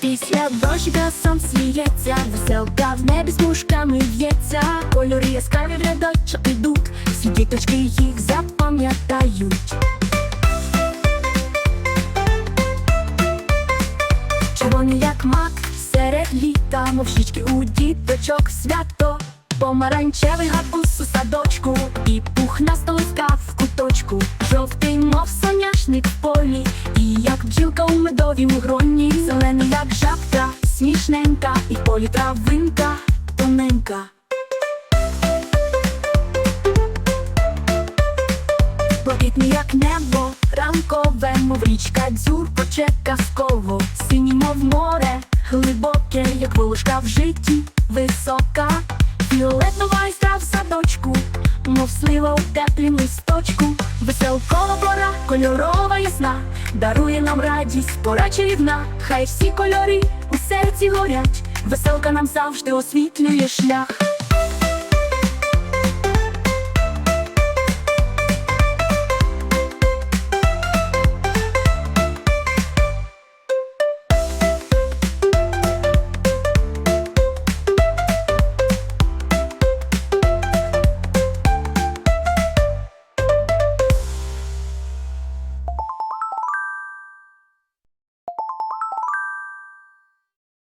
Після дощика сам сміється, веселка в небі смужками в'ється, кольори яскраві в рядочок ідуть, всі діточки їх запам'ятають. Червоні як мак серед літа, мов щічки у діточок свято, помаранчевий гарбуз у садочку, медовім гроні, зелений, як жабка, смішненька, і полі травинка тоненька. Блакитний, як небо, ранкове, мов річка, дзюр поче казково, синій, мов море, глибоке, як волошка в житті, висока, фіолетова іскра в садочку, мов слива у теплім листочку, веселкова пора, кольорова ясна, дарує нам радість, пора чарівна, хай всі кольори у серці горять, веселка нам завжди освітлює шлях.